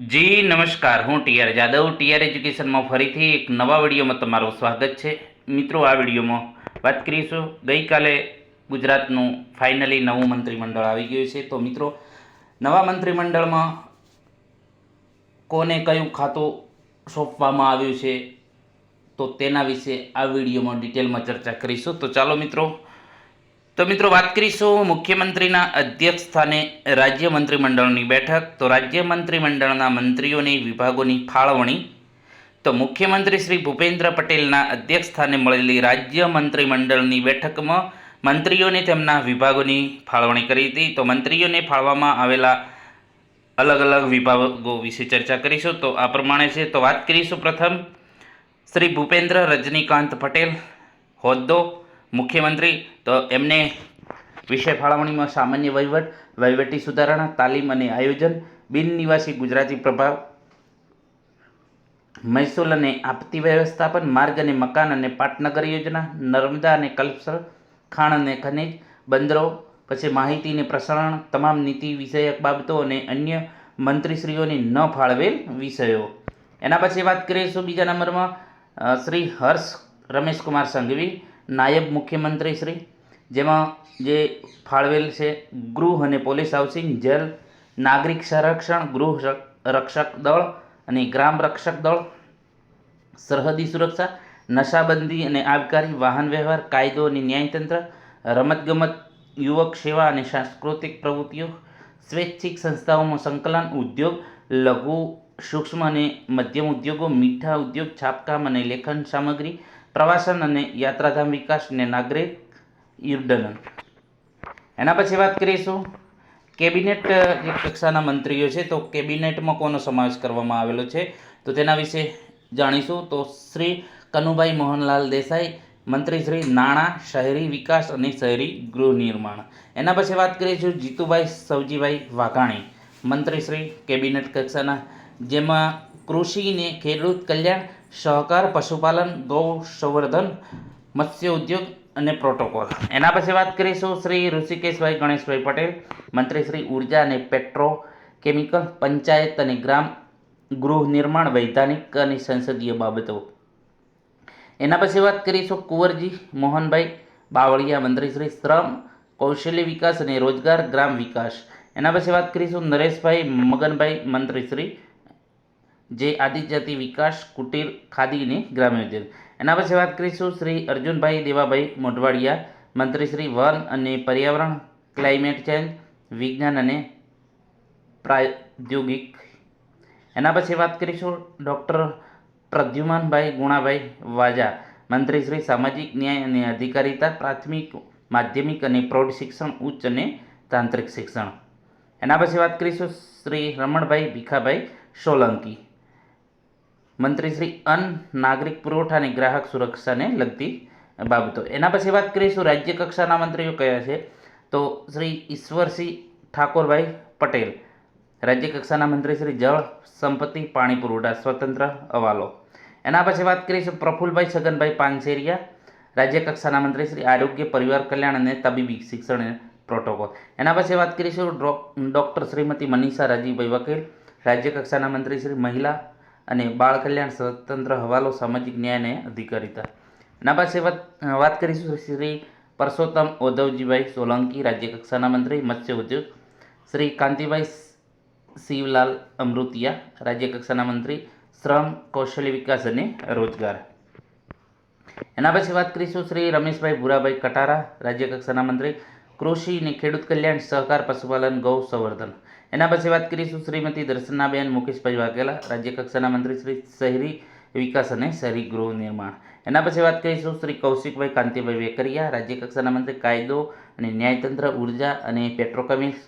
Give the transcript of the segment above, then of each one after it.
જી, નમસ્કાર. હું TR Jadav. TR એજ્યુકેશનમાં ફરીથી એક નવા વિડીયોમાં તમારું સ્વાગત છે. મિત્રો, આ વિડીયોમાં વાત કરીશું. ગઈકાલે ગુજરાતનું ફાઇનલી નવું મંત્રીમંડળ આવી ગયું છે. તો મિત્રો, નવા મંત્રીમંડળમાં કોને કયું ખાતું સોંપવામાં આવ્યું છે, તો તેના વિશે આ વિડીયોમાં ડિટેલમાં ચર્ચા કરીશું. તો ચાલો મિત્રો તો મિત્રો વાત કરીશું મુખ્યમંત્રીના અધ્યક્ષ સ્થાને રાજ્ય મંત્રીમંડળની બેઠક. તો રાજ્ય મંત્રીમંડળના મંત્રીઓની વિભાગોની ફાળવણી. તો મુખ્યમંત્રી શ્રી ભૂપેન્દ્ર પટેલના અધ્યક્ષ સ્થાને મળેલી રાજ્ય મંત્રીમંડળની બેઠકમાં મંત્રીઓને તેમના વિભાગોની ફાળવણી કરી હતી. તો મંત્રીઓને ફાળવામાં આવેલા અલગ અલગ વિભાગો વિશે ચર્ચા કરીશું. તો આ પ્રમાણે છે. તો વાત કરીશું પ્રથમ શ્રી ભૂપેન્દ્ર રજનીકાંત પટેલ હોદ્દો. મુખ્યમંત્રી, તો એમને વિષય ફાળવણીમાં સામાન્ય વહીવટ, વહીવટી સુધારણા, તાલીમ અને આયોજન બિન નિવાસી ગુજરાતી પ્રભાવ, મહેસૂલ અને આપતી વ્યવસ્થાપન, માર્ગ અને મકાન અને પાટનગર યોજના, નર્મદા અને કલ્પસર ખાણ અને ખનિજ, બંદરો, પછી માહિતી અને પ્રસારણ, તમામ નીતિ વિષયક બાબતો અને અન્ય મંત્રીશ્રીઓની ન ફાળવેલ વિષયો. એના પછી વાત કરીશું બીજા નંબરમાં શ્રી હર્ષ રમેશકુમાર સંઘવી નાયબ મુખ્યમંત્રી શ્રી, જેમાં જે ફાળવેલ છે ગૃહ અને પોલીસ હાઉસિંગ જેલ, નાગરિક સંરક્ષણ, ગૃહ રક- રક્ષક દળ અને ગ્રામ રક્ષક દળ, સરહદી સુરક્ષા, નશાબંધી અને આબકારી વાહન વ્યવહાર, કાયદો અને ન્યાયતંત્ર, રમતગમત, યુવક સેવા અને સાંસ્કૃતિક પ્રવૃત્તિઓ, સ્વૈચ્છિક સંસ્થાઓમાં સંકલન, ઉદ્યોગ, લઘુ સૂક્ષ્મ અને મધ્યમ ઉદ્યોગો, મીઠા ઉદ્યોગ, છાપકામ અને લેખન સામગ્રી પ્રવાસન અને યાત્રાધામ વિકાસ અને નાગરિક ઉડ્ડયન એના પછી વાત કરીશું. કેબિનેટ કક્ષાના મંત્રીઓ છે, તો કેબિનેટમાં કોનો સમાવેશ કરવામાં આવેલો છે? તો તેના વિશે જાણીશું. તો શ્રી કનુભાઈ મોહનલાલ દેસાઈ, મંત્રી શ્રી નાણાં, શહેરી વિકાસ અને શહેરી ગૃહ નિર્માણ. એના પછી વાત કરીશું જીતુભાઈ સવજીભાઈ વાઘાણી, મંત્રી શ્રી કેબિનેટ કક્ષાના, જેમાં કૃષિને ખેડૂત કલ્યાણ સહકાર, પશુપાલન, ગૌ સંવર્ધન મત્સ્ય ઉદ્યોગ અને પ્રોટોકોલ. એના પછી વાત કરીશું શ્રી ઋષિકેશભાઈ ગણેશભાઈ પટેલ, મંત્રી શ્રી ઊર્જા અને પેટ્રો કેમિકલ પંચાયત અને ગ્રામ ગૃહ નિર્માણ, વૈધાનિક અને સંસદીય બાબતો. એના પછી વાત કરીશું કુંવરજી મોહનભાઈ બાવળિયા, મંત્રી શ્રી શ્રમ, કૌશલ્ય વિકાસ અને રોજગાર, ગ્રામ વિકાસ. એના પછી વાત કરીશું નરેશભાઈ મગનભાઈ, મંત્રી શ્રી જે આદિજાતિ વિકાસ કુટીર ખાદીને ગ્રામ્ય ઉદ્યોગ. એના પછી વાત કરીશું શ્રી અર્જુનભાઈ દેવાભાઈ મોઢવાડિયા, મંત્રી શ્રી વન અને પર્યાવરણ, ક્લાઇમેટ ચેન્જ, વિજ્ઞાન અને પ્રાદ્યોગિક. એના પછી વાત કરીશું ડૉક્ટર પ્રદ્યુમનભાઈ ગુણાભાઈ વાજા, મંત્રી શ્રી સામાજિક ન્યાય અને અધિકારીતા, પ્રાથમિક, માધ્યમિક અને પ્રૌઢ શિક્ષણ, ઉચ્ચ અને તાંત્રિક શિક્ષણ. એના પછી વાત કરીશું શ્રી રમણભાઈ ભીખાભાઈ સોલંકી. મંત્રી શ્રી અન્ન, નાગરિક પુરવઠા અને ગ્રાહક સુરક્ષાને લગતી બાબતો. એના પછી વાત કરીશું રાજ્ય કક્ષાના મંત્રીઓ કયા છે. તો શ્રી ઈશ્વરસિંહ ઠાકોરભાઈ પટેલ, રાજ્ય કક્ષાના મંત્રી શ્રી જળ સંપત્તિ, પાણી પુરવઠા, સ્વતંત્ર હવાલો. એના પછી વાત કરીશું પ્રફુલભાઈ છગનભાઈ પાનસેરિયા રાજ્ય કક્ષાના મંત્રી શ્રી આરોગ્ય, પરિવાર કલ્યાણ અને તબીબી શિક્ષણ પ્રોટોકોલ. એના પછી વાત કરીશું ડૉક્ટર શ્રીમતી મનીષા રાજીભાઈ વકીલ રાજ્ય કક્ષાના મંત્રી શ્રી મહિલા અને બાળ કલ્યાણ સ્વતંત્ર હવાલો સામાજિક ન્યાય અને અધિકારીતા. એના પાસે વાત કરીશું શ્રી પરસોત્તમ ઉદ્ધવજીભાઈ સોલંકી, રાજ્ય કક્ષાના મંત્રી, મત્સ્ય ઉદ્યોગ, શ્રી કાંતિભાઈ શિવલાલ અમૃતિયા, રાજ્ય કક્ષાના મંત્રી, શ્રમ, કૌશલ્ય વિકાસ અને રોજગાર. એના પછી વાત કરીશું શ્રી રમેશભાઈ ભુરાભાઈ કટારા, રાજ્ય કક્ષાના મંત્રી, કૃષિ અને ખેડૂત કલ્યાણ સહકાર પશુપાલન ગૌ સંવર્ધન. એના પછી વાત કરીશું શ્રીમતી દર્શનાબેન મુકેશભાઈ વાઘેલા રાજ્ય કક્ષાના મંત્રી શ્રી શહેરી વિકાસ અને શહેરી ગૃહ નિર્માણ. એના પછી વાત કરીશું શ્રી કૌશિકભાઈ કાંતિભાઈ વેકરિયા, રાજ્ય કક્ષાના મંત્રી કાયદો અને ન્યાયતંત્ર, ઊર્જા અને પેટ્રોકેમિક્સ,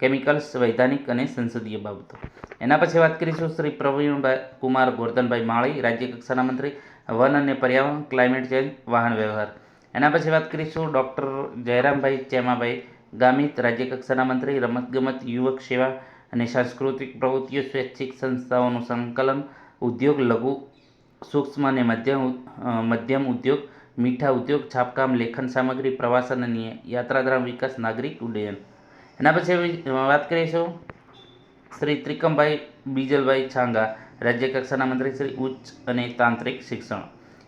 કેમિકલ્સ, વૈધાનિક અને સંસદીય બાબતો. એના પછી વાત કરીશું શ્રી પ્રવીણભાઈ કુમાર ગોરધનભાઈ માળી, રાજ્ય કક્ષાના મંત્રી, વન અને પર્યાવરણ, ક્લાઇમેટ ચેન્જ, વાહન વ્યવહાર. એના પછી વાત કરીશું ડૉક્ટર જયરામભાઈ ચેમાભાઈ ગામિત રાજ્ય કક્ષાના મંત્રી, રમતગમત, યુવક સેવા અને સાંસ્કૃતિક પ્રવૃત્તિઓ, સ્વૈચ્છિક સંસ્થાઓનું સંકલન, ઉદ્યોગ, લઘુ સૂક્ષ્મ અને મધ્યમ મધ્યમ ઉદ્યોગ, મીઠા ઉદ્યોગ, છાપકામ, લેખન સામગ્રી પ્રવાસન અને યાત્રાધામ વિકાસ, નાગરિક ઉડ્ડયન. એના પછી વાત કરીશું શ્રી ત્રિકમભાઈ બીજલભાઈ છાંગા, રાજ્યકક્ષાના મંત્રી શ્રી ઉચ્ચ અને તાંત્રિક શિક્ષણ.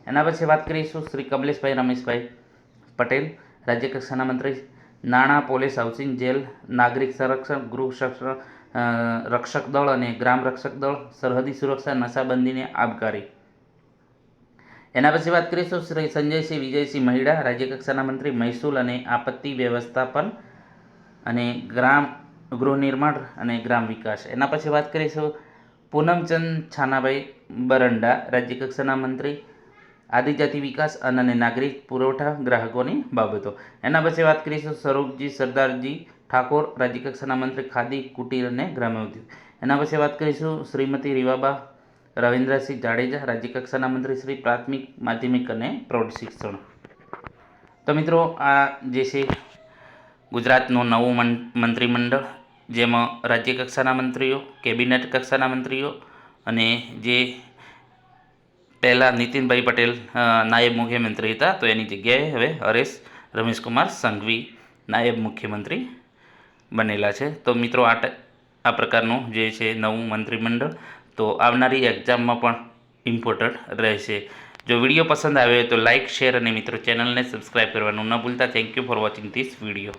એના પછી વાત કરીશું શ્રી કમલેશભાઈ, રમેશભાઈ પટેલ, રાજ્યકક્ષાના મંત્રી નાણાં, પોલીસ, હાઉસિંગ, જેલ, નાગરિક સંરક્ષણ, ગૃહ રક્ષક દળ અને ગ્રામ રક્ષક દળ, સરહદી સુરક્ષા, નશાબંધીને આબકારી. એના પછી વાત કરીશું શ્રી સંજયસિંહ વિજયસિંહ મહિડા, રાજ્યકક્ષાના મંત્રી, મહેસૂલ અને આપત્તિ વ્યવસ્થાપન અને ગ્રામ ગૃહ નિર્માણ અને ગ્રામ વિકાસ. એના પછી વાત કરીશું પૂનમચંદ છાનાભાઈ બરંડા, રાજ્યકક્ષાના મંત્રી આદિજાતિ વિકાસ અન્ન અને નાગરિક પુરવઠા ગ્રાહકોની બાબતો. એના પછી વાત કરીશું સ્વરૂપજી સરદારજી ઠાકોર રાજ્યકક્ષાના મંત્રી ખાદી કુટીર અને ગ્રામ્ય એના પછી વાત કરીશું શ્રીમતી રીવાબા રવિન્દ્રસિંહ જાડેજા રાજ્યકક્ષાના મંત્રી શ્રી પ્રાથમિક માધ્યમિક અને પ્રૌઢ શિક્ષણ. તો મિત્રો, આ જે છે ગુજરાતનું નવું મંત્રીમંડળ, જેમાં રાજ્ય કક્ષાના મંત્રીઓ, કેબિનેટ કક્ષાના મંત્રીઓ અને જે પહેલાં નીતિનભાઈ પટેલ નાયબ મુખ્યમંત્રી હતા, તો એની જગ્યાએ હવે હરેશ રમેશકુમાર સંઘવી નાયબ મુખ્યમંત્રી બનેલા છે. તો મિત્રો, આ આ પ્રકારનું જે છે નવું મંત્રીમંડળ, તો આવનારી એક્ઝામમાં પણ ઇમ્પોર્ટન્ટ રહેશે. જો વીડિયો પસંદ આવ્યો તો લાઇક શેર અને મિત્રો ચેનલને સબસ્ક્રાઈબ કરવાનું ન ભૂલતા. Thank you for watching this video